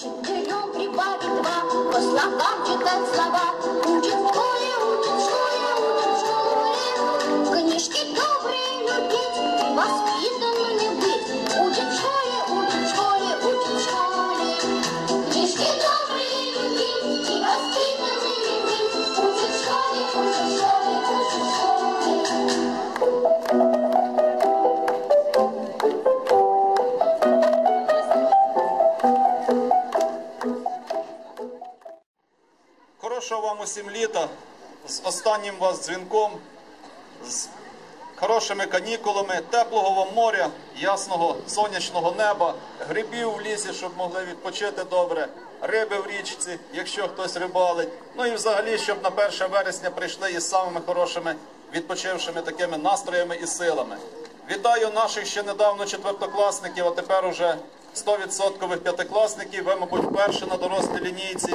Чуть прибавить два, по словам читать слова, учит Вам усім літа з останнім вас дзвінком, з хорошими канікулами, теплого вам моря, ясного сонячного неба, грибів в лісі, щоб могли відпочити добре, риби в річці, якщо хтось рибалить. Ну і взагалі, щоб на 1 вересня прийшли із самими хорошими відпочившими такими настроями і силами. Вітаю наших ще недавно четвертокласників, а тепер уже 100% п'ятикласників. Ви, мабуть, перші на дорослій лінійці.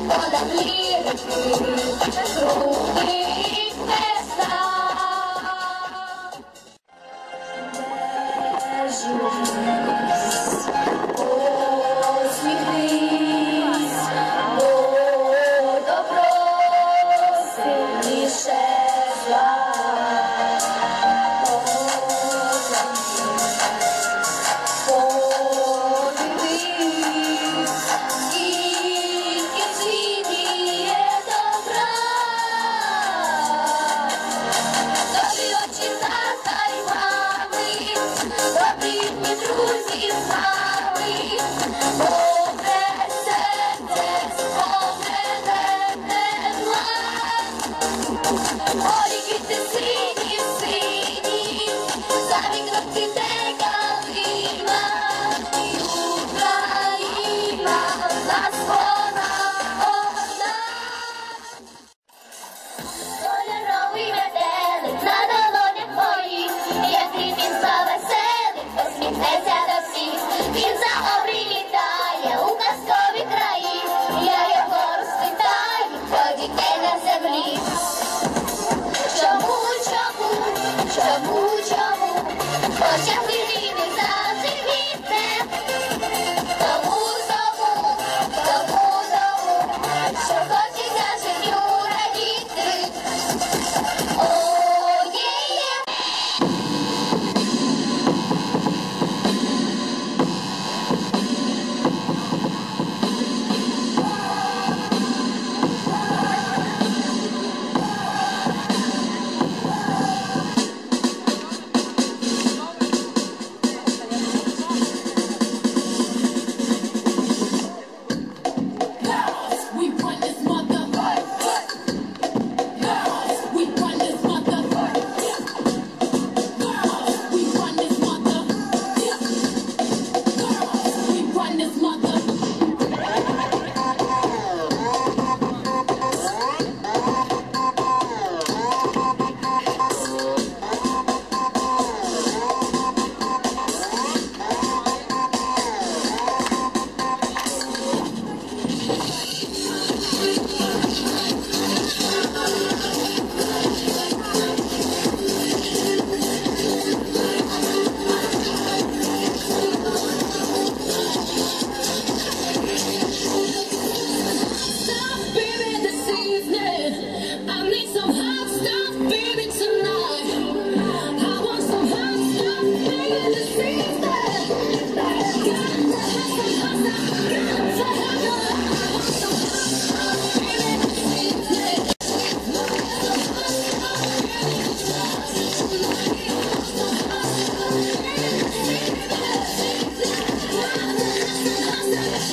I'm gonna be a oh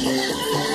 Yeah.